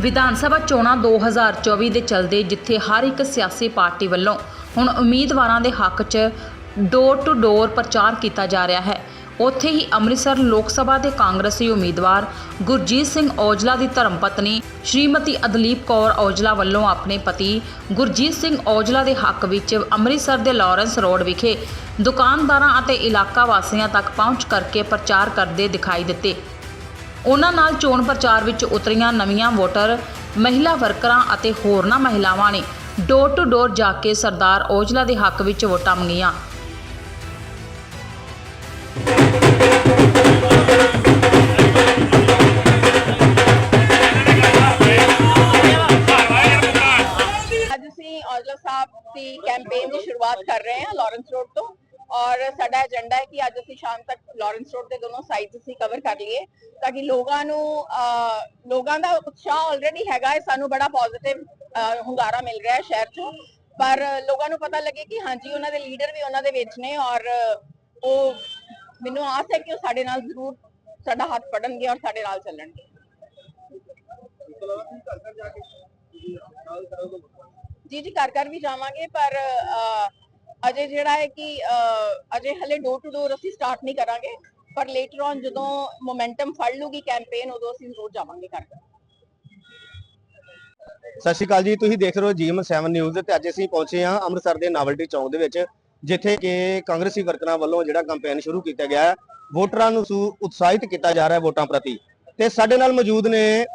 ਵਿਧਾਨ ਸਭਾ ਚੋਣਾਂ 2024 ਦੇ ਚਲਦੇ ਜਿੱਥੇ ਹਰ ਇੱਕ ਸਿਆਸੀ ਪਾਰਟੀ ਵੱਲੋਂ ਹੁਣ ਉਮੀਦਵਾਰਾਂ ਦੇ ਹੱਕ 'ਚ ਡੋਰ ਟੂ ਡੋਰ ਪ੍ਰਚਾਰ ਕੀਤਾ ਜਾ ਰਿਹਾ ਹੈ। ਉੱਥੇ ਹੀ ਅੰਮ੍ਰਿਤਸਰ ਲੋਕ ਸਭਾ ਦੇ ਕਾਂਗਰਸੀ ਉਮੀਦਵਾਰ ਗੁਰਜੀਤ ਸਿੰਘ ਔਜਲਾ ਦੀ ਧਰਮ ਪਤਨੀ ਸ਼੍ਰੀਮਤੀ ਅਦਲੀਪ ਕੌਰ ਔਜਲਾ ਵੱਲੋਂ ਆਪਣੇ ਪਤੀ ਗੁਰਜੀਤ ਸਿੰਘ ਔਜਲਾ ਦੇ ਹੱਕ ਵਿੱਚ ਅੰਮ੍ਰਿਤਸਰ ਦੇ ਲਾਰੈਂਸ ਰੋਡ ਵਿਖੇ ਦੁਕਾਨਦਾਰਾਂ ਅਤੇ ਇਲਾਕਾ ਵਾਸੀਆਂ ਤੱਕ ਪਹੁੰਚ ਕਰਕੇ ਪ੍ਰਚਾਰ ਕਰਦੇ ਦਿਖਾਈ ਦਿੱਤੇ। ਉਹਨਾਂ ਨਾਲ ਚੋਣ ਪ੍ਰਚਾਰ ਵਿੱਚ ਉਤਰੀਆਂ ਨਵੀਆਂ ਵੋਟਰ, ਮਹਿਲਾ ਵਰਕਰਾਂ ਅਤੇ ਹੋਰਨਾਂ ਮਹਿਲਾਵਾਂ ਨੇ ਡੋਰ ਟੂ ਡੋਰ ਜਾ ਕੇ ਸਰਦਾਰ ਔਜਲਾ ਦੇ ਹੱਕ ਵਿੱਚ ਵੋਟਾਂ ਮੰਗੀਆਂ। ਅੱਜ ਅਸੀਂ ਔਜਲਾ ਸਾਹਿਬ ਦੀ ਕੈਂਪੇਨ ਦੀ ਸ਼ੁਰੂਆਤ ਕਰ ਰਹੇ ਹਾਂ, ਲਾਰੈਂਸ ਰੋਡ ਤੋਂ। ਔਰ ਸਾਡਾ ਏਜੰਡਾ ਹੈ ਕਿ ਅੱਜ ਅਸੀਂ ਸ਼ਾਮ ਤੱਕ ਲਾਰੈਂਸ ਰੋਡ ਦੇ ਦੋਨੋਂ ਸਾਈਡਸ ਅਸੀਂ ਕਵਰ ਕਰ ਲਈਏ, ਤਾਂ ਕਿ ਲੋਕਾਂ ਨੂੰ ਲੋਕਾਂ ਦਾ ਉਤਸ਼ਾਹ ਆਲਰੇਡੀ ਹੈਗਾ ਹੈ, ਸਾਨੂੰ ਬੜਾ ਪੋਜ਼ਿਟਿਵ ਹੁੰਗਾਰਾ ਮਿਲ ਰਿਹਾ ਹੈ ਸ਼ਹਿਰ 'ਚੋਂ। ਪਰ ਲੋਕਾਂ ਨੂੰ ਪਤਾ ਲੱਗੇ ਕਿ ਹਾਂਜੀ, ਉਹਨਾਂ ਦੇ ਲੀਡਰ ਵੀ ਉਹਨਾਂ ਦੇ ਵਿੱਚ ਨੇ ਔਰ ਉਹ ਮੈਨੂੰ ਆਸ ਹੈ ਕਿ ਉਹ ਸਾਡੇ ਨਾਲ ਜ਼ਰੂਰ ਸਾਡਾ ਹੱਥ ਫੜਨਗੇ ਔਰ ਸਾਡੇ ਨਾਲ ਚੱਲਣਗੇ। ਜੀ ਜੀ, ਘਰ ਘਰ ਵੀ ਜਾਵਾਂਗੇ, ਪਰ ਅਜੇ ਜਿਹੜਾ ਹੈ ਕਿ ਅਜੇ ਹਲੇ ਡੋਰ ਟੂ ਡੋਰ ਅਸੀਂ ਸਟਾਰਟ ਨਹੀਂ ਕਰਾਂਗੇ, ਪਰ ਲੇਟਰ ਔਨ ਜਦੋਂ ਮੋਮੈਂਟਮ ਫੜ ਲੂਗੀ ਕੈਂਪੇਨ ਉਦੋਂ ਅਸੀਂ ਜ਼ਰੂਰ ਜਾਵਾਂਗੇ ਘਰ ਸਤਿ ਸ਼੍ਰੀ ਅਕਾਲ ਜੀ, ਤੁਸੀਂ ਦੇਖ ਰਹੇ ਹੋ ਜੀਐਮ 7 ਨਿਊਜ਼ ਤੇ ਅੱਜ ਅਸੀਂ ਪਹੁੰਚੇ ਹਾਂ ਅੰਮ੍ਰਿਤਸਰ ਦੇ ਨਾਵਲਟੀ ਚੌਂਕ ਦੇ ਵਿੱਚ, ਜਿੱਥੇ ਕਿ ਕਾਂਗਰਸੀ ਵਰਕਰਾਂ ਵੱਲੋਂ ਜਿਹੜਾ ਕੈਂਪੇਨ ਸ਼ੁਰੂ ਕੀਤਾ ਗਿਆ ਹੈ, ਵੋਟਰਾਂ ਨੂੰ ਉਤਸ਼ਾਹਿਤ ਕੀਤਾ ਜਾ ਰਿਹਾ ਹੈ ਵੋਟਾਂ ਪ੍ਰਤੀ। ਤੇ ਸਾਡੇ ਨਾਲ ਮੌਜੂਦ ਨੇ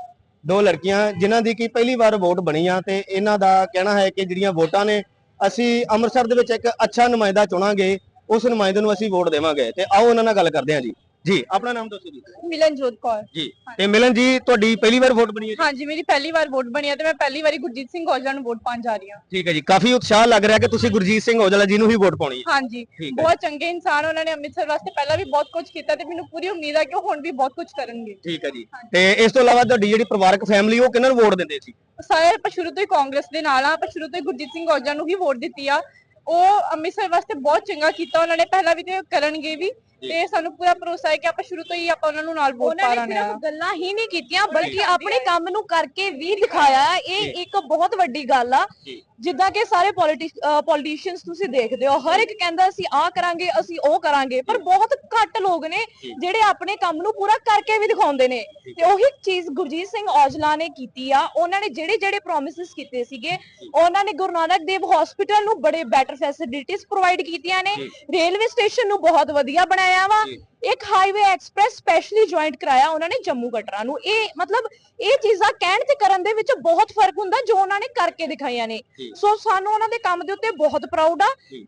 ਦੋ ਲੜਕੀਆਂ, ਜਿਨ੍ਹਾਂ ਦੀ ਕਿ ਪਹਿਲੀ ਵਾਰ ਵੋਟ ਬਣੀ ਆ, ਤੇ ਇਹਨਾਂ ਦਾ ਕਹਿਣਾ ਹੈ ਕਿ ਜਿਹੜੀਆਂ ਵੋਟਾਂ ਨੇ ਅਸੀਂ ਅੰਮ੍ਰਿਤਸਰ ਦੇ ਵਿੱਚ ਇੱਕ ਅੱਛਾ ਨੁਮਾਇੰਦਾ ਚੁਣਾਂਗੇ, ਉਸ ਨੁਮਾਇੰਦੇ ਨੂੰ ਅਸੀਂ ਵੋਟ ਦੇਵਾਂਗੇ ਤੇ ਆਓ ਉਹਨਾਂ ਨਾਲ ਗੱਲ ਕਰਦੇ ਹਾਂ ਜੀ। ਜੀ ਆਪਣਾ ਨਾਮ ਦੱਸੋ ਜੀ। ਮਿਲਨਜੋਤ ਕੌਰ। ਜੀ ਤੇ ਮਿਲਨ ਜੀ ਤੁਹਾਡੀ ਪਹਿਲੀ ਵਾਰ ਵੋਟ ਬਣੀ ਹੈ ਜੀ? ਹਾਂਜੀ ਮੇਰੀ ਪਹਿਲੀ ਵਾਰ ਵੋਟ ਬਣੀ ਹੈ ਤੇ ਮੈਂ ਪਹਿਲੀ ਵਾਰੀ ਗੁਰਜੀਤ ਸਿੰਘ ਔਜਲਾ ਨੂੰ ਵੋਟ ਪਾਉਣ ਜਾ ਰਹੀ ਹਾਂ। ਠੀਕ ਹੈ ਜੀ ਕਾਫੀ ਉਤਸ਼ਾਹ ਲੱਗ ਰਿਹਾ ਕਿ ਤੁਸੀਂ ਗੁਰਜੀਤ ਸਿੰਘ ਔਜਲਾ ਜੀ ਨੂੰ ਹੀ ਵੋਟ ਪਾਉਣੀ ਹੈ। ਹਾਂਜੀ ਠੀਕ ਹੈ ਬਹੁਤ ਚੰਗੇ ਇਨਸਾਨ ਉਹਨਾਂ ਨੇ ਅੰਮ੍ਰਿਤਸਰ ਵਾਸਤੇ ਪਹਿਲਾਂ ਵੀ ਬਹੁਤ ਕੁਝ ਕੀਤਾ ਤੇ ਮੈਨੂੰ ਪੂਰੀ ਉਮੀਦ ਹੈ ਕਿ ਉਹ ਹੁਣ ਵੀ ਬਹੁਤ ਕੁਝ ਕਰਨਗੇ। ਠੀਕ ਹੈ ਜੀ। ਤੇ ਇਸ ਤੋਂ ਇਲਾਵਾ ਤੁਹਾਡੀ ਜਿਹੜੀ ਪਰਿਵਾਰਕ ਫੈਮਿਲੀ ਉਹ ਕਿਹਨਾਂ ਨੂੰ ਵੋਟ ਦਿੰਦੇ ਸੀ? ਸਾਰੇ ਆਪਾਂ ਸ਼ੁਰੂ ਤੋਂ ਹੀ ਕਾਂਗਰਸ ਦੇ ਨਾਲ ਆ ਆਪਾਂ ਸ਼ੁਰੂ ਤੋਂ ਹੀ ਗੁਰਜੀਤ ਸਿੰਘ ਔਜਲਾ ਨੂੰ ਹੀ ਵੋਟ ਦਿੱਤੀ ਆ। ਉਹ ਅੰਮ੍ਰਿਤਸਰ ਵਾਸਤੇ ਬਹੁਤ ਚੰਗਾ ਕੀਤਾ ਉਹਨਾਂ ਨੇ ਪਹਿਲਾਂ ਵੀ ਤੇ ਉਹ ਕਰਨਗੇ ਵੀ। ਤੇ ਸਾਨੂੰ ਪੂਰਾ ਭਰੋਸਾ ਹੈ ਕਿ ਆਪਾਂ ਸ਼ੁਰੂ ਤੋਂ ਹੀ ਆਪਾਂ ਉਹਨਾਂ ਨੂੰ ਨਾਲ ਵੋਟ ਪਾ ਲਾਂਗੇ ਸਿਰਫ ਗੱਲਾਂ ਹੀ ਨਹੀਂ ਕੀਤੀਆਂ ਬਲਕਿ ਆਪਣੇ ਕੰਮ ਨੂੰ ਕਰਕੇ ਵੀ ਦਿਖਾਇਆ ਹੈ। ਇਹ ਇੱਕ ਬਹੁਤ ਵੱਡੀ ਗੱਲ ਆ। ਜੀ। ਜਿੱਦਾਂ ਕਿ ਸਾਰੇ ਪੋਲੀਟੀਸ਼ੀਅਨਸ ਤੁਸੀਂ ਦੇਖਦੇ ਹੋ ਹਰ ਇੱਕ ਕਹਿੰਦਾ ਅਸੀਂ ਆਹ ਕਰਾਂਗੇ ਅਸੀਂ ਉਹ ਕਰਾਂਗੇ ਪਰ ਬਹੁਤ ਘੱਟ ਲੋਕ ਨੇ ਜੀ। ਜਿਹੜੇ ਆਪਣੇ ਕੰਮ ਨੂੰ ਪੂਰਾ ਕਰਕੇ ਵੀ ਦਿਖਾਉਂਦੇ ਨੇ। ਤੇ ਉਹੀ ਚੀਜ਼ ਗੁਰਜੀਤ ਸਿੰਘ ਔਜਲਾ ਨੇ ਕੀਤੀ ਆ। ਉਹਨਾਂ ਨੇ ਜਿਹੜੇ ਜਿਹੜੇ ਪ੍ਰੋਮਿਸਸ ਕੀਤੇ ਸੀਗੇ ਉਹਨਾਂ ਨੇ ਗੁਰੂ ਨਾਨਕ ਦੇਵ ਹਸਪੀਟਲ ਨੂੰ ਬੜੇ ਬੈਟਰ ਫੈਸਿਲਿਟੀਆਂ ਪ੍ਰੋਵਾਈਡ ਕੀਤੀਆਂ ਨੇ। ਜੀ। ਰੇਲਵੇ ਸਟੇਸ਼ਨ ਨੂੰ ਬਹੁਤ ਵਧੀਆ ਬਣਾਇਆ ਵਾ ਜੀ। ਇੱਕ ਹਾਈਵੇ ਐਕਸਪ੍ਰੈਸ ਸਪੈਸ਼ਲੀ ਜੁਆਇੰਟ ਕਰਾਇਆ ਉਹਨਾਂ ਨੇ ਜੰਮੂ ਕਟਰਾ ਨੂੰ ਇਹ ਮਤਲਬ ਇਹ ਚੀਜ਼ਾਂ ਕਹਿਣ ਤੇ ਕਰਨ ਦੇ ਵਿੱਚ ਬਹੁਤ ਫ਼ਰਕ ਹੁੰਦਾ ਜੋ ਉਹਨਾਂ ਨੇ ਕਰਕੇ ਦਿਖਾਈਆਂ ਨੇ। ਸੋ ਸਾਨੂੰ ਉਹਨਾਂ ਦੇ ਕੰਮ ਦੇ ਉੱਤੇ ਬਹੁਤ ਪ੍ਰਾਊਡ ਆ।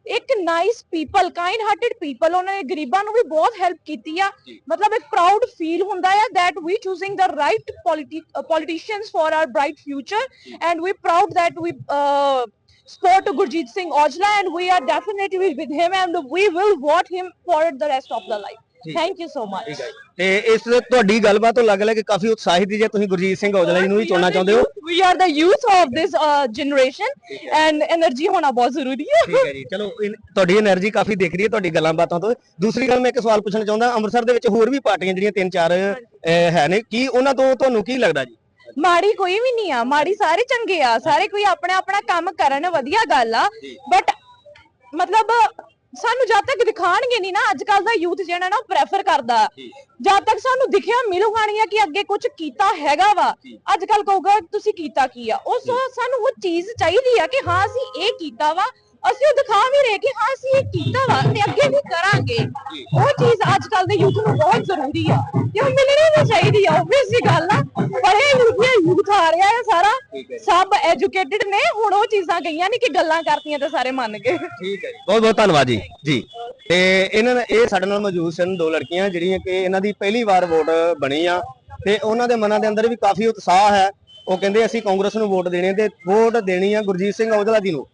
ਇੱਕ nice people kind hearted people ਉਹਨਾਂ ਨੇ ਗਰੀਬਾਂ ਨੂੰ ਵੀ ਬਹੁਤ ਹੈਲਪ ਕੀਤੀ ਆ। ਮਤਲਬ ਇੱਕ ਪ੍ਰਾਊਡ ਫੀਲ ਹੁੰਦਾ ਆ that we choosing the right politi- uh, politicians for our bright future and we proud spur to Gurjeet Singh Aujla and we are definitely with him and we will vote him for the rest of the life. Thank you so much. ਠੀਕ ਹੈ ਜੀ। ਤੇ ਇਸ ਤੁਹਾਡੀ ਗੱਲਬਾਤ ਤੋਂ ਲੱਗ ਰਿਹਾ ਕਿ ਕਾਫੀ ਉਤਸ਼ਾਹਿਤ ਜੇ ਤੁਸੀਂ ਗੁਰਜੀਤ ਸਿੰਘ ਔਜਲਾ ਜੀ ਨੂੰ ਵੀ ਚੁਣਨਾ ਚਾਹੁੰਦੇ We are the youth of this uh, generation and energy ਹੋਣਾ ਬਹੁਤ ਜ਼ਰੂਰੀ ਹੈ। ਠੀਕ ਹੈ ਜੀ ਚਲੋ ਇਨ- ਤੁਹਾਡੀ એનર્ਜੀ ਕਾਫੀ ਦਿਖ ਰਹੀ ਹੈ ਤੁਹਾਡੀ ਗੱਲਾਂ ਬਾਤਾਂ ਤੋਂ ਦੂਸਰੀ ਗੱਲ ਮੈਂ ਇੱਕ ਸਵਾਲ ਪੁੱਛਣਾ ਚਾਹੁੰਦਾ ਅੰਮ੍ਰਿਤਸਰ ਦੇ ਵਿੱਚ ਹੋਰ ਵੀ ਪਾਰਟੀਆਂ ਜਿਹੜੀਆਂ ਤਿੰਨ ਚਾਰ ਅਹ, ਹੈ ਨੇ ਕੀ ਉਹਨਾਂ ਤੋਂ ਤੁਹਾਨੂੰ ਕੀ ਲੱਗਦਾ ਜੀ ਮਾੜੀ ਕੋਈ ਵੀ ਨਹੀਂ ਆ ਮਾੜੀ ਸਾਰੇ ਚੰਗੇ ਆ ਸਾਰੇ ਕੋਈ ਆਪਣਾ ਆਪਣਾ ਕੰਮ ਕਰਨ ਵਧੀਆ ਗੱਲ ਆ। ਬਟ ਮਤਲਬ ਸਾਨੂੰ ਜਦ ਤੱਕ ਦਿਖਾਣਗੇ ਨਹੀਂ ਨਾ ਅੱਜ ਕੱਲ ਦਾ ਯੂਥ ਜਿਹੜਾ ਨਾ ਪ੍ਰੈਫਰ ਕਰਦਾ। ਜਦ ਤੱਕ ਸਾਨੂੰ ਦਿਖਿਆ ਮਿਲੂਗਾ ਨਹੀਂ ਕਿ ਅੱਗੇ ਕੁਝ ਕੀਤਾ ਹੈਗਾ ਵਾ। ਅੱਜ ਕੱਲ ਕਹੂਗਾ ਤੁਸੀਂ ਕੀਤਾ ਕੀ ਆ ਉਹ ਸੋ ਸਾਨੂੰ ਉਹ ਚੀਜ਼ ਚਾਹੀਦੀ ਆ ਕਿ ਹਾਂ ਅਸੀਂ ਇਹ ਕੀਤਾ ਵਾ ਅਸੀਂ ਉਹ ਦਿਖਾ ਵੀ ਰਹੇ ਕਿ ਹਾਂ ਅਸੀਂ ਇਹ ਕੀਤਾ ਵਾ ਤੇ ਅੱਗੇ ਵੀ ਕਰਾਂਗੇ। ਉਹ ਚੀਜ਼ ਅੱਜ ਕੱਲ ਦੇ ਯੂਥ ਨੂੰ ਬਹੁਤ ਜ਼ਰੂਰੀ ਆ। ਤੇ ਉਹ ਮਿਲਣੀ ਵੀ ਚਾਹੀਦੀ ਆ obvious ਜੀ ਗੱਲ ਆ। ਪੜ੍ਹੇ ਲਿਖੇ ਯੂਥ ਆ ਰਿਹਾ ਹੈ ਸਾਰਾ। ਸਭ ਐਜੂਕੇਟਿਡ ਨੇ। ਹੁਣ ਉਹ ਚੀਜ਼ਾਂ ਗਈਆਂ ਨਹੀਂ ਕਿ ਗੱਲਾਂ ਕਰਤੀਆਂ ਤੇ ਸਾਰੇ ਮੰਨ ਗਏ। ਠੀਕ ਹੈ ਜੀ। ਬਹੁਤ ਬਹੁਤ ਧੰਨਵਾਦ ਜੀ। ਜੀ। ਤੇ ਇਹਨਾਂ ਨੇ ਇਹ ਸਾਡੇ ਨਾਲ ਮੌਜੂਦ ਸਨ ਦੋ ਲੜਕੀਆਂ ਜਿਹੜੀਆਂ ਕਿ ਇਹਨਾਂ ਦੀ ਪਹਿਲੀ ਵਾਰ ਵੋਟ ਬਣੀ ਆ। ਤੇ ਉਹਨਾਂ ਦੇ ਮਨਾਂ ਦੇ ਅੰਦਰ ਵੀ ਕਾਫੀ ਉਤਸ਼ਾਹ ਹੈ। ਉਹ ਕਹਿੰਦੇ ਅਸੀਂ ਕਾਂਗਰਸ ਨੂੰ ਵੋਟ ਦੇਣੀ ਤੇ ਵੋਟ ਦੇਣੀ ਆ ਗੁਰਜੀਤ ਸਿੰਘ ਔਜਲਾ ਜੀ ਨੂੰ।